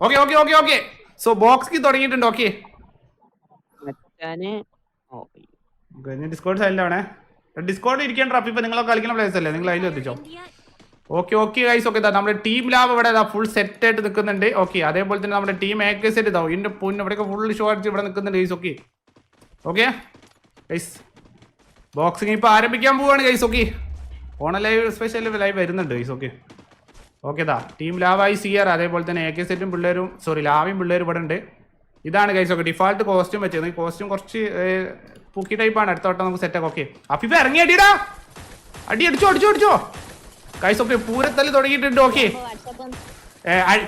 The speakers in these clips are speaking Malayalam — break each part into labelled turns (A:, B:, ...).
A: Okay okay okay okay. So box തുടങ്ങിയിട്ടുണ്ട് ഓക്കെ. ഡിസ്കോഡ് സൈലന്റ് ആണേ ഡിസ്കോഡ് ഇരിക്കേണ്ട അപ്പൊ ഇപ്പൊ നിങ്ങളൊക്കെ കളിക്കുന്ന പ്ലേസ് അല്ലേ? നിങ്ങൾ അതിൽ എത്തിച്ചോ. ഓക്കെ ഓക്കെ ഗൈസ് ഓക്കെ നമ്മുടെ ടീം ലാബ് ഇവിടെ ഫുൾ സെറ്റ് ആയിട്ട് നിൽക്കുന്നുണ്ട്. ഓക്കെ അതേപോലെ തന്നെ നമ്മുടെ ടീം ഏക്കെ സെറ്റ് ഇതാവും ഇതിന്റെ പൊന്ന് ഇവിടെയൊക്കെ ഫുൾ ഷോ അടിച്ച് ഇവിടെ നിൽക്കുന്നുണ്ട് guys okay. Okay guys boxing ഇപ്പൊ ആരംഭിക്കാൻ പോവാണ് ഗൈസ് ഓക്കെ. ഓണ ലൈവ് സ്പെഷ്യൽ ലൈവ് വരുന്നുണ്ട് ഗൈസ് ഓക്കെ. ഓക്കെ ദാ. ടീം ലാവായി സി ആർ അതേപോലെ തന്നെ എ കെ സെറ്റും പിള്ളേരും സോറി ലാവയും പിള്ളേരും ഇവിടെ ഉണ്ട്. ഇതാണ് കൈസ് ഓക്കെ ഡിഫാൾട്ട് കോസ്റ്റ്യൂം വെച്ചത് കോസ്റ്റ്യൂം കുറച്ച് പൂക്കി ടൈപ്പാണ് അടുത്ത വട്ടം നമുക്ക് സെറ്റ് ഓക്കെ അഫിഫ ഇറങ്ങി അടിയടാ. അടി അടിച്ചോ അടിച്ചോ അടിച്ചോ. കൈസ് ഓക്കെ പൂരത്തൽ തുടങ്ങിയിട്ടുണ്ട്. ഓക്കെ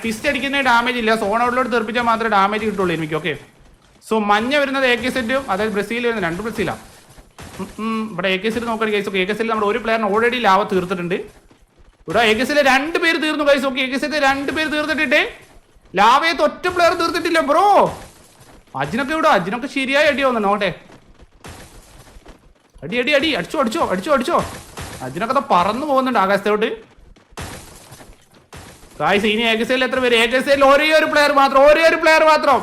A: ഫിസ്റ്റ് അടിക്കുന്ന ഡാമേജ് ഇല്ല. സോൺ ഔട്ടിലോട്ട് തെറിപ്പിച്ചാൽ മാത്രമേ ഡാമേജ് കിട്ടുള്ളൂ എനിക്ക്. ഓക്കെ സോ മഞ്ഞ വരുന്നത് എ കെ സെറ്റും അതായത് ബ്രസീൽ വരുന്നത് രണ്ട് ബ്രസീലാണ് ഇവിടെ എ കെ സെറ്റ് നോക്കുകയാണെങ്കിൽ കൈസ് ഓക്കെ എ കെ സെറ്റിൽ നമ്മൾ ഒരു പ്ലെയറിന് ഓൾറെഡി ലാവ തീർത്തിട്ടുണ്ട്. ഇവിടെ എ കെ സെറ്റിൽ രണ്ട് പേര് തീർന്നു ഗൈസ് ഓക്കെ എ കെ സെറ്റിൽ രണ്ട് പേര് തീർത്തിട്ടുണ്ട് ലാവയത്ത് ഒറ്റ പ്ലെയർ തീർത്തിട്ടില്ല ബ്രോ അജിനൊക്കെ ഇവിടെ അജിനൊക്കെ ശരിയായി അടി വന്നു? നോട്ടെ അടി അടി അടി. അടിച്ചോ അടിച്ചോ അടിച്ചോ അടിച്ചോ. അജിനൊക്കെ പറന്നു പോകുന്നുണ്ട് ആകാശത്തോട്ട്. ഗായ്സ് ഇനി ഏകസയിൽ എത്ര പേര്? ഏകസയിൽ ഒരേ ഒരു പ്ലെയർ മാത്രം ഒരേ ഒരു പ്ലെയർ മാത്രം.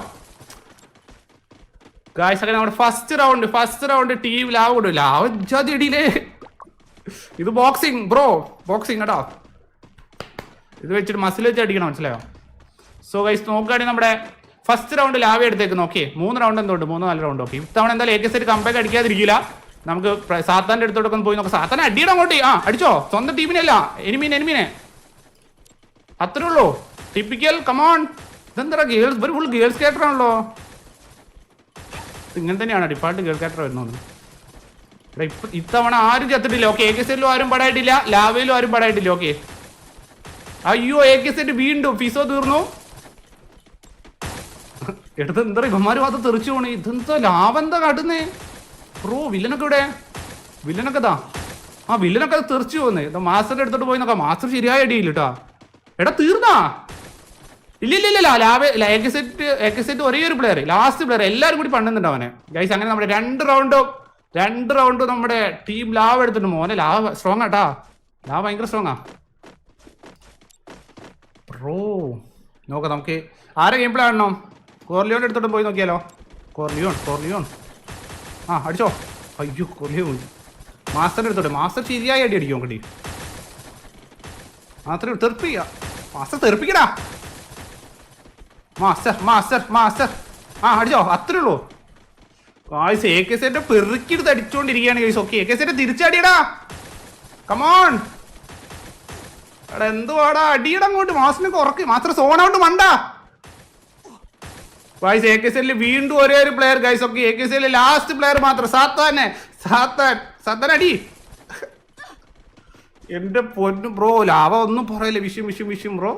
A: ഗായ്സ് അങ്ങനെ നമ്മുടെ first round first round team lava കൊടുക്കും ലാവ് ജാതി ഇടിയിലേ ഇത് ബോക്സിങ് ബ്രോ ബോക്സിങ് കേട്ടോ. ഇത് വെച്ചിട്ട് മസിൽ വെച്ച് അടിക്കണം മനസ്സിലായോ? സോ ഗൈസ് നോക്കുകയാണെങ്കിൽ നമ്മുടെ ഫസ്റ്റ് റൗണ്ട് ലാവി എടുത്തേക്ക് നോക്കി. മൂന്ന് റൗണ്ട് എന്തുണ്ട് മൂന്ന് നാല് റൗണ്ട് ഓക്കെ ഇത്തവണ എന്തായാലും എ കെ സെറ്റ് അടിക്കാതിരിക്കില്ല. നമുക്ക് സാത്താന്റെ ഒന്ന് പോയി നോക്കാം. സാത്താൻ അടിയുടെ അങ്ങോട്ട്. ആ അടിച്ചോ. സ്വന്തം ടീമിനല്ല. എനിമീൻ എനിമീനെ അത്രേ ഉള്ളൂ. ടിപ്പിക്കൽ കമോൺ ഇതെന്താ ഗേൾസ് ഒരു ഫുൾ ഗേൾസ് കേട്ടറാണല്ലോ ഇങ്ങനെ തന്നെയാണ്? ഡിഫാൾട്ട് ഗേൾ ക്യാരക്ടർ വരുന്നത് ഇത്തവണ ആരും ചത്തിട്ടില്ല ഓക്കെ? എ കെ സെറ്റിലും ആരും പടായിട്ടില്ല ലാവയിലും ആരും പടായിട്ടില്ല ഓക്കെ? അയ്യോ എ കെ സെറ്റ് വീണ്ടും. ഫിസോ തീർന്നു. എടുത്ത് എന്താ ഇവന്മാരും അത് തെറിച്ചു പോണേ? ഇതെന്താ ലാവെന്താ എന്താ കാട്ടുന്നേ? ബ്രോ വില്ലനൊക്കെ ഇവിടെ വില്ലനൊക്കെ താ ആ വില്ലനൊക്കെ തെറിച്ചു പോന്നേ ഇതാ മാസ്റ്റർ എടുത്തോട്ട് പോയി നോക്കാം. മാസ്റ്റർ ശരിയായ അടിയില്ല കേട്ടാ എടാ തീർന്നാ? ഇല്ല ഇല്ല ഇല്ല ലാബ് എക്ക് സെറ്റ് കെ സെറ്റ് ഒരേ ഒരു പ്ലെയർ ലാസ്റ്റ് പ്ലെയർ എല്ലാവരും കൂടി പണ്ടുന്നുണ്ട് അവനെ. ഗൈസ് അങ്ങനെ നമ്മുടെ രണ്ട് റൗണ്ടും രണ്ട് റൗണ്ട് നമ്മുടെ ടീം ലാവ് എടുത്തിട്ട് മോനെ. ലാവ് സ്ട്രോങ് ആട്ടാ. ലാവ് ഭയങ്കര സ്ട്രോങ് ആ. ബ്രോ നോക്കാം നമുക്ക് ആരെ ഗെയിം പ്ലേ ആണോ കോർലിയോൺ എടുത്തോട്ട് പോയി നോക്കിയാലോ? കോർലിയോൺ കോർലിയോൺ ആ അടിച്ചോ. അയ്യോ കോർലിയോൺ മാസ്റ്റർ എടുത്തോട്ടെ മാസ്റ്റർ ശരിയായി അടി അടിക്കും നോക്കട്ടി മാസ്റ്റർ തെറിപ്പിക്ക മാസ്റ്റർ തെറിപ്പിക്കടാ. മാസ്റ്റർ മാസ്റ്റർ മാസ്റ്റർ ആ അടിച്ചോ. അത്രേ ഉള്ളൂ. ഗായ്സ് എ കെ സെറ്റ് പെറുക്കിയെടുത്ത് അടിച്ചോണ്ടിരിക്കുകയാണ് guys okay A K set തിരിച്ചടിയടാ. Come on എടാ എന്തുവാടാ? അടിയട അങ്ങോട്ട്. മാസിനെ ഉറക്കി. മാത്രം സോൺ ഔട്ട് മണ്ട. ഗായ്സ് എ കെ സെല്ലിൽ വീണ്ടും ഒരേ ഒരു player guys okay A K സെല്ലിൽ ലാസ്റ്റ് പ്ലെയർ മാത്രം. സാത്താനെ സാത്താൻ. സാത്താൻ അടി. എന്റെ പൊന്നു ബ്രോ ലാവ ഒന്നും പറയില്ല. വിഷയം വിഷയം വിഷയം ബ്രോ.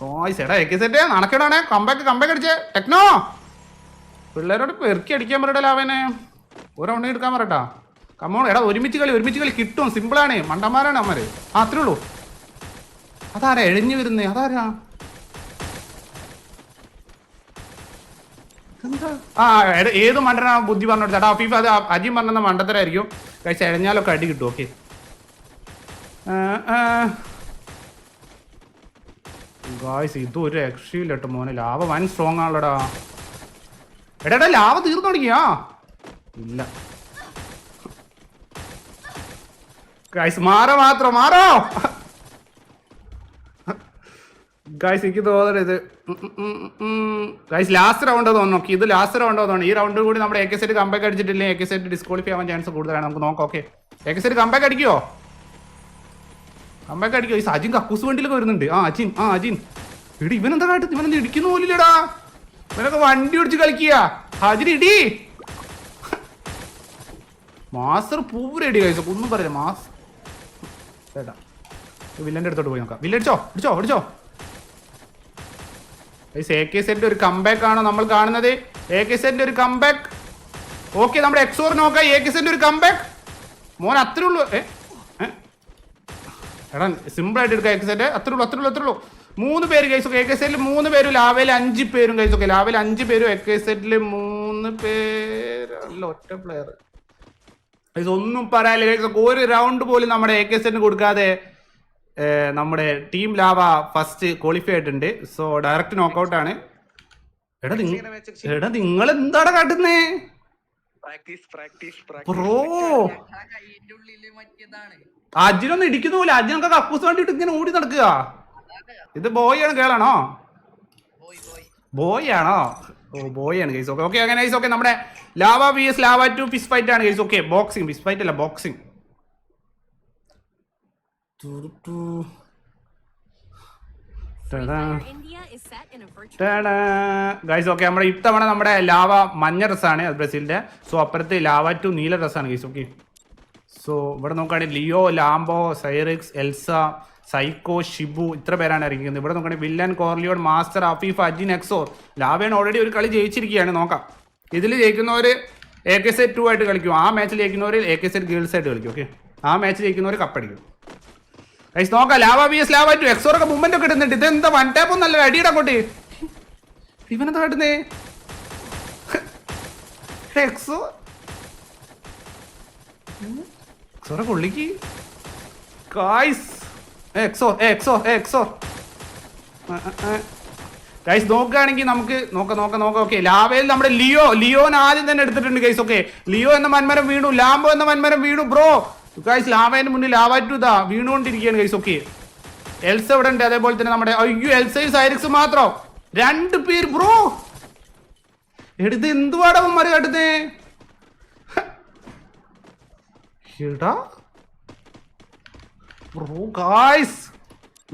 A: ഗായ്സ് എടാ എ കെ സെറ്റ് നടക്കണേ കമ്പാക്ക് കമ്പാക്ക് അടിച്ചേ. ടെക്നോ പിള്ളേരോട് പെറുക്കി അടിക്കാൻ പറയട്ടെ അവനെ ഒരു റൗണ്ട് എടുക്കാൻ പറയട്ടാ. കമ്മോൺ എടാ ഒരുമിച്ച് കളി ഒരുമിച്ച് കളി കിട്ടും. സിമ്പിളാണ് മണ്ടന്മാരാണ് അമ്മര് ആ അത്രേ ഉള്ളൂ. അതാരാ എഴിഞ്ഞു വരുന്നേ? അതാരാ? ആ എടാ, ഏത് മണ്ടനാ ബുദ്ധി പറഞ്ഞു ചേട്ടാ അഫീഫ് അത് അജിയും പറഞ്ഞ മണ്ടത്തരായിരിക്കും. കഴിച്ച് എഴഞ്ഞാലൊക്കെ അടി കിട്ടും. ഓക്കെ ഗായ്സ് ഇത് ഒരു രക്ഷയില്ല കേട്ടോ മോനെ. ലാഭ വൻ സ്ട്രോങ് ആണല്ലോടാ. എടാ ലാവ തീർന്നു തുടങ്ങിയാ? ഇല്ല. ഗായ്സ് മാറോ മാത്രം മാറോ? ഗായ്സ് എനിക്ക് തോന്നുന്നത് ഇത് ഗായ്സ് ലാസ്റ്റ് റൗണ്ട് തോന്നുന്നു. ഇത് ലാസ്റ്റ് റൗണ്ട് തോന്നുന്നു. ഈ റൗണ്ട് കൂടി നമ്മുടെ എ കെ സെറ്റ് കമ്പാക്ക് അടിച്ചിട്ടില്ലെങ്കിൽ എ കെ സെറ്റ് ഡിസ്ക്വാളിഫൈ ആവാൻ ചാൻസ് കൂടുതലാണ്. നമുക്ക് നോക്കാം okay A K set comeback അടിക്കുവോ? Comeback അടിക്കുവോ? ഈ സജിൻ കക്കൂസ് വണ്ടിയിലൊക്കെ വരുന്നുണ്ട്. ആ അജിൻ ആ അജിൻ. ഇടി ഇവനെന്താ കാട്ടുന്നത്? ഇവനെന്താ ഇടിക്കുന്ന പോലില്ലടാ. ഇവനൊക്കെ വണ്ടി ഓടിച്ച് കളിക്കുക ഇടി. മാസ്റ്റർ പൂരടി കഴിച്ചു ഒന്നും പറയില്ല. മാസ് വില്ലന്റെ അടുത്തോട്ട് പോയി നോക്കാം. വില്ല അടിച്ചോ? അടിച്ചോ? അടിച്ചോ? എ കെ സെറ്റിന്റെ ഒരു കമ്പാക്ക് ആണോ നമ്മൾ കാണുന്നത്? എ കെ സെറ്റിന്റെ ഒരു കമ്പാക്ക് ഓക്കെ നമ്മുടെ എക്സോർ നോക്കാം. എ കെ സെറ്റിന്റെ ഒരു കമ്പാക്ക് മോൻ അത്രേ ഉള്ളൂ. ഏ? എടാ സിമ്പിൾ ആയിട്ട് എടുക്കാം എ കെ സെറ്റ് അത്രേ ഉള്ളൂ അത്രേ ഉള്ളൂ അത്രേ ഉള്ളൂ. മൂന്ന് പേര് കൈസ് എ കെ സെറ്റിൽ മൂന്ന് പേരും ലാവയിൽ അഞ്ച് പേരും കൈസ് ഒക്കെ ലാവയിൽ അഞ്ച് പേരും എ കെ സെറ്റിൽ മൂന്ന് പേര്. അല്ല ഒറ്റ പ്ലെയർ ഒന്നും പറയാനില്ല. ഗൈസ് ഒരു റൗണ്ട് പോലും നമ്മുടെ എ കെ സെറ്റിന് കൊടുക്കാതെ നമ്മുടെ ടീം ലാവ ഫസ്റ്റ് ക്വാളിഫൈ ആയിട്ടുണ്ട്. സോ ഡയറക്റ്റ് നോക്കൗട്ട് ആണ്. എടാ നിങ്ങൾ എടാ നിങ്ങൾ എന്താണ് കാട്ടുന്നേ? ബ്രോ അജിനൊന്നും ഇടിക്കുന്നില്ല അജിനൊക്കെ കക്കൂസ് വേണ്ടിട്ട് ഇങ്ങനെ ഓടി നടക്കുക. ഇത് ബോയ് ആണ് കേളാണോ ബോയ്. ആണോ ഓ ബോയ് ആണ് ഗൈസ്. ഓക്കെ ഓക്കെ അങ്ങനെ ഗൈസ് ഓക്കെ നമ്മുടെ lava V S lava two fizz fight ആണ് guys. Okay boxing fizz fight അല്ല ബോക്സിംഗ് ഗൈസ് ഓക്കെ നമ്മുടെ ഇത്തവണ നമ്മുടെ ലാവ മഞ്ഞ ഡ്രസ്സാണ് അത് ബ്രസീലിന്റെ. സോ അപ്പുറത്ത് ലാവ ടു നീല ഡ്രസ്സാണ് ഗൈസ് ഓക്കെ. സോ ഇവിടെ നോക്കുകയാണെങ്കിൽ Leo Lambo Cyrix Elsa psycho Shibu ഇത്ര പേരാണ് ഇറങ്ങിയത് ഇവിടെ നോക്കുകയാണെങ്കിൽ villain Corleone master Afeef Ajin Exor Laverne already ഒരു കളി ജയിച്ചിരിക്കുകയാണ്. നോക്കാം. ഇതിൽ ജയിക്കുന്നവർ എ കെ സെറ്റ് ടു ആയിട്ട് കളിക്കും. ആ മാച്ചിൽ ജയിക്കുന്നവർ എ കെ സെറ്റ് ഗേൾസ് ആയിട്ട് കളിക്കും. ഓക്കെ ആ മാച്ച് ജയിക്കുന്നവർ കപ്പടിക്കും ഗൈസ് നോക്കാം. Lava V S lava two എക്സോറൊക്കെ movement ഒക്കെ ഇടുന്നുണ്ട്. ഇതെന്താ? വൺ ടാപ്പ് ഒന്നല്ല അടിയുടെ അങ്ങോട്ട്. ഇവനെന്താ കാട്ടുന്നേ എക്സോ എക്സോറെ കൊള്ളിക്ക് ഗായ്സ് എക്സോ എക്സോ എക്സോ ഗൈസ് നോക്കുകയാണെങ്കിൽ നമുക്ക് നോക്കാം നോക്കാം നോക്കാം. ഓക്കെ ലാവയിൽ നമ്മുടെ ലിയോ ലിയോൻ ആദ്യം തന്നെ എടുത്തിട്ടുണ്ട് ഗൈസ് ഓക്കെ ലിയോ എന്ന മന്മരം വീണു ലാംബോ എന്ന മന്മരം വീണു ബ്രോ ഗൈസ് ലാവേന്റെ മുന്നിൽ ലാവാറ്റു ഇതാ വീണുകൊണ്ടിരിക്കുകയാണ് ഗൈസ് ഓക്കെ എൽസ ഇവിടെ ഉണ്ട് അതേപോലെ തന്നെ നമ്മുടെ അയ്യോ എൽസയും സൈറിക്സ് മാത്രം. രണ്ട് പേര് ബ്രോ എടുത്ത് എന്തുവാടാ കാട്ടുന്നേ? ബ്രോ ഗായ്സ്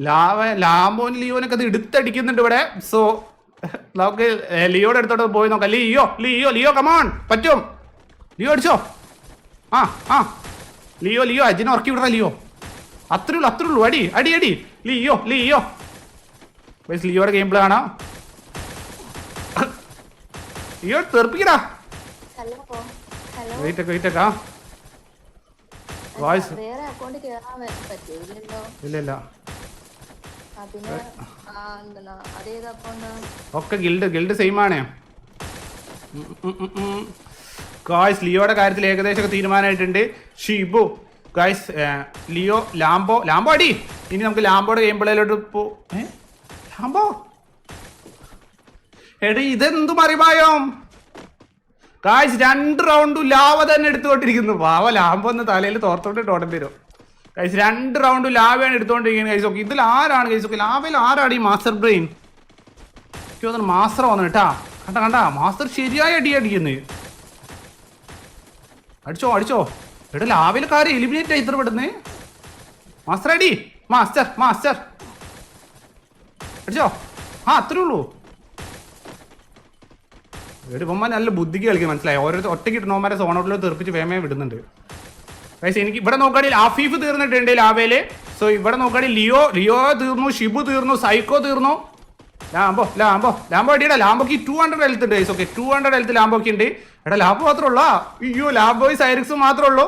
A: ലാവ ലാംബോൻ ലിയോനൊക്കെ അത് എടുത്തടിക്കുന്നുണ്ട് ഇവിടെ. സോ നമുക്ക് ലിയോടെ അടുത്തോട്ട് പോയി നോക്കാം. Leo Leo Leo come on പറ്റും. ലിയോ അടിച്ചോ? ആ ആ. ലിയോ ലിയോ അജിനെ ഉറക്കി വിടാ ലിയോ. അത്രേ ഉള്ളൂ അത്രേ ഉള്ളൂ അടി അടി അടി. Leo Leo. ബൈസ് ലിയോയുടെ ഗെയിം പ്ലേ കാണാം Leo തെറിപ്പിക്കടാ. Wait okay wait okay voice
B: വേറെ അക്കൗണ്ട് കേറാൻ പറ്റൂലല്ലോ.
A: ഇല്ല ഇല്ല
B: ആ പിന്നെ ആ എന്താണ്
A: ഒക്കെ ഗിൽഡ് ഗിൽഡ് സെയിം ആണ്. ഗായ്സ് ലിയോയുടെ കാര്യത്തിൽ ഏകദേശം തീരുമാനമായിട്ടുണ്ട്. Shibu guys Leo Lambo Lambo അടി. ഇനി നമുക്ക് ലാംബോയുടെ ഗെയിം പ്ലേയിലോട്ട് പോ? ലാംബോ? എടി ഇതെന്തു മറിമായം? ഗായ്സ് രണ്ട് റൗണ്ടും ലാവ തന്നെ എടുത്തുകൊണ്ടിരിക്കുന്നു. വാവ ലാമ്പ് ഒന്ന് തലയിൽ തോർത്തോണ്ട് ഓടം വരും കൈസ് രണ്ട് റൗണ്ടും ലാവയാണ് എടുത്തുകൊണ്ടിരിക്കുന്നത് കൈസ് ഓക്കെ ഇതിൽ ആരാണ് കൈസ് ഓക്കെ ലാവയിൽ ആരാണ് ഈ മാസ്റ്റർ ബ്രെയിൻ എനിക്ക് തോന്നുന്നു മാസ്റ്റർ വന്നു കേട്ടാ. കണ്ട കണ്ട മാസ്റ്റർ ശരിയായി അടി അടിക്കുന്നത് അടിച്ചോ അടിച്ചോ. എടാ ലാവയിൽ കാര്യം എലിമിനേറ്റ് ആയി ഇത്ര പെടുന്നേ മാസ്റ്റർ അടി മാസ്റ്റർ മാസ്റ്റർ അടിച്ചോ? ആ അത്രേ ഉള്ളൂ. ഒരു ബൊമ്മ നല്ല ബുദ്ധിക്ക് കളിക്കും മനസ്സിലായി? ഓരോ ഒറ്റയ്ക്ക് ഇട്ടണോമാരെ സോണോട്ടിൽ തെറിപ്പിച്ച് വേമേ വിടുന്നുണ്ട്. പക്ഷേ എനിക്ക് ഇവിടെ നോക്കുകയാണെങ്കിൽ ആഫീഫ് തീർന്നിട്ടുണ്ട് ലാവയിൽ. സോ ഇവിടെ നോക്കുകയാണെങ്കിൽ ലിയോ ലിയോ തീർന്നു ഷിബു തീർന്നു സൈക്കോ തീർന്നു. ലാംബോ ലാംബോ ലാംബോ അടിയുടെ ലാംബോക്ക് ടു ഹൺഡ്രഡ് ഹെൽത്ത് ഉണ്ട് ഓക്കെ ടു ഹൺഡ്രഡ് ഹെൽത്ത് ലാംബോക്ക് ഉണ്ട്. എടാ ലാംബോ മാത്രമേ ഉള്ളൂ? അയ്യോ ലാംബോയും സൈറിക്സും മാത്രമേ ഉള്ളൂ.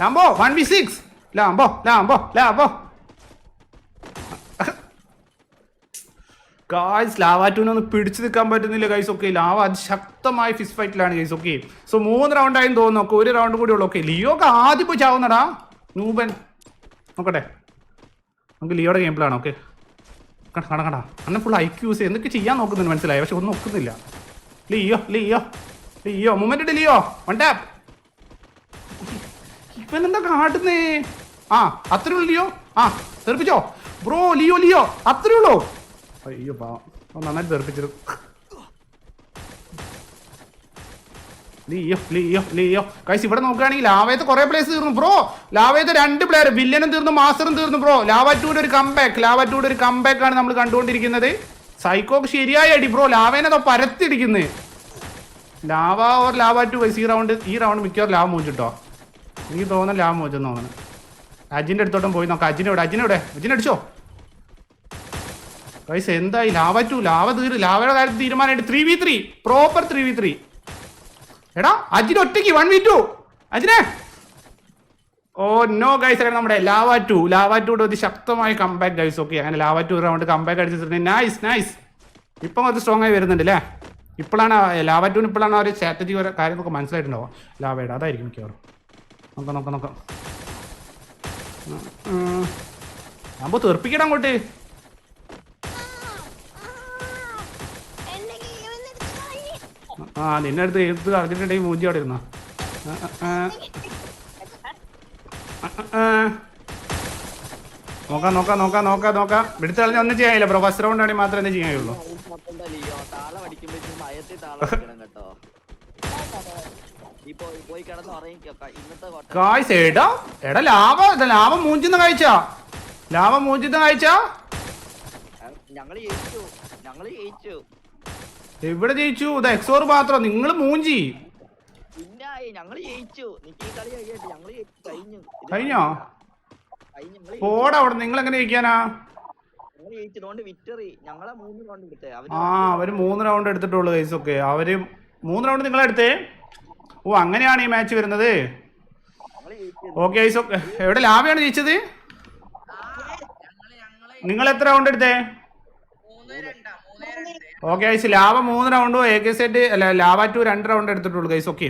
A: Lambo one V six Lambo Lambo Lambo. Guys ലാവാറ്റൂനൊന്നും പിടിച്ചു നിൽക്കാൻ പറ്റുന്നില്ല ഗൈസ് ഓക്കെ ലാവ അതിശക്തമായ ഫിസ് ഫൈറ്റിലാണ് ഗൈസ് ഓക്കെ സോ മൂന്ന് റൗണ്ട് ആയി തോന്നുന്നു. ഒക്കെ ഒരു റൗണ്ട് കൂടി ഉള്ളു. ഓക്കെ ലിയോ ഒക്കെ ആദ്യം പോയി ചാവുന്നടാ. നൂബൻ നോക്കട്ടെ. നമുക്ക് ലിയോയുടെ ഗെയിം പ്ലാണ് ഓക്കെ കണ്ട കണ്ട കണ്ട. അന്നെ ഫുൾ ഐ ക്യൂസ് എന്തൊക്കെ ചെയ്യാൻ നോക്കുന്നുണ്ട് മനസ്സിലായി. പക്ഷെ ഒന്നും ഒക്കുന്നില്ല. Leo Leo Leo. മൂമെന്റ് ഇട്ട് ലിയോ. വൺ ടാപ്പ് ഇവൻ എന്താ കാട്ടുന്നേ? ആ അത്രേ ഉള്ളൂ ലിയോ. ആ തെറിപ്പിച്ചോ? Bro Leo Leo. അത്രേ ഉള്ളൂ. അയ്യോ പാ നന്നായിട്ട് തെറിപ്പിച്ചത് ലിയോ ലിയോ ലിയോ. കൈസ് ഇവിടെ നോക്കുകയാണെങ്കിൽ ലാവേത്തെ കുറെ പ്ലേസ് തീർന്നു ബ്രോ ലാവേത്തെ രണ്ട് പ്ലെയർ വില്ലനും തീർന്നു മാസ്റ്ററും തീർന്നു ബ്രോ ലാവ ഒരു കംബാക്ക് ലാവ ഒരു കംബാക്ക് ആണ് നമ്മൾ കണ്ടുകൊണ്ടിരിക്കുന്നത്. സൈക്കോക്ക് ശരിയായ അടി ബ്രോ ലാവേനെ അതോ പരത്തിടിക്കുന്നത് lava or lava to vice ഈ റൗണ്ട് ഈ റൗണ്ട് മിക്കവാറും ലാവ് മോചിട്ടോ എനിക്ക് തോന്നുന്നു ലാവ് മോചെന്ന് തോന്നുന്നു. അജിന്റെ അടുത്തോട്ടും പോയി നോക്കാം. അജിനെ ഇവിടെ അജിനെ ഗൈസ് എന്തായി? ലാവ ടു ലാവ തീര് ലാവയുടെ കാര്യത്തിൽ തീരുമാനമായിട്ട് three V three proper three V three എടാ അജിന് ഒറ്റയ്ക്ക് വൺ വി ടു അജിനെ. ഓ നോ ഗൈസ് അങ്ങനെ നമ്മുടെ ലാവ ടു ലാവ ടൂടെ ഒരു ശക്തമായ കമ്പാക്ക് ഗൈസ് ഓക്കെ അങ്ങനെ ലാവ ടു റൗണ്ട് കമ്പാക്ക് അടിച്ചിട്ടുണ്ട്. നൈസ് നൈസ് ഇപ്പം കുറച്ച് സ്ട്രോങ് ആയി വരുന്നുണ്ട് അല്ലേ ഇപ്പോഴാണ് ലാവ ടൂന് ഇപ്പോഴാണ് അവർ സ്ട്രാറ്റജി കാര്യങ്ങളൊക്കെ മനസ്സിലായിട്ടുണ്ടാവുക. ലാവയുടെ അതായിരിക്കും മിക്കവാറും. നോക്കാം നോക്കാം നോക്കാം. അമ്പോ തീർപ്പിക്കണം അങ്ങോട്ട്. ആ നിന്നെ അടുത്ത് എടുത്ത് കളഞ്ഞിട്ടുണ്ടെങ്കിൽ മൂഞ്ചി അവിടെ ഇരുന്ന. നോക്കാം നോക്കാം നോക്കാം നോക്കാം നോക്കാം. എടുത്ത് കളഞ്ഞ ഒന്നും ചെയ്യാനില്ല ബ്രോ. ഫസ്റ്റ് റൗണ്ട് ആണെങ്കിൽ മാത്രമേ എന്നെ ചെയ്യാനുള്ളൂ.
C: മൊത്തം താളം അടിക്കുമ്പോഴേക്കും ഭയത്തിൽ താളം അടിക്കണം കേട്ടോ നീ പോയി പോയി കിടന്ന് ഉറങ്ങിക്കോ ക- ഇന്നത്തെ കൊട്ട
A: എടാ എടാ ലാഭം ലാഭം മൂഞ്ചിന്ന് കഴിച്ചാ. ലാഭം മൂഞ്ചിന്ന് കഴിച്ചാ.
C: ഞങ്ങൾ ജയിച്ചു. ഞങ്ങൾ ജയിച്ചു.
A: എവിടെ ജയിച്ചു? ഇത് എക്സോർ മാത്രം. നിങ്ങൾ മൂഞ്ചി.
C: കഴിഞ്ഞു.
A: പോടാ അവിടെ. നിങ്ങൾ എങ്ങനെ ജയിക്കാനാ ആ അവർ മൂന്ന് റൗണ്ട് എടുത്തിട്ടുള്ളു ഗൈസ് ഒക്കെ അവർ മൂന്ന് റൗണ്ട് നിങ്ങളെടുത്തേ ഓ അങ്ങനെയാണ് ഈ മാച്ച് വരുന്നത്. ഓക്കെ ഒക്കെ എവിടെ? ലാഭയാണ് ജയിച്ചത്? നിങ്ങൾ എത്ര റൗണ്ട് എടുത്തേ
D: മൂന്ന് രണ്ടാ മൂന്ന് രണ്ട്
A: ഓക്കെ ഗൈസ് ലാവ മൂന്ന് റൗണ്ടോ എ കെ സെറ്റ് അല്ല ലാവ ടു രണ്ട് റൗണ്ട് എടുത്തിട്ടുള്ളൂ ഗൈസ് ഓക്കെ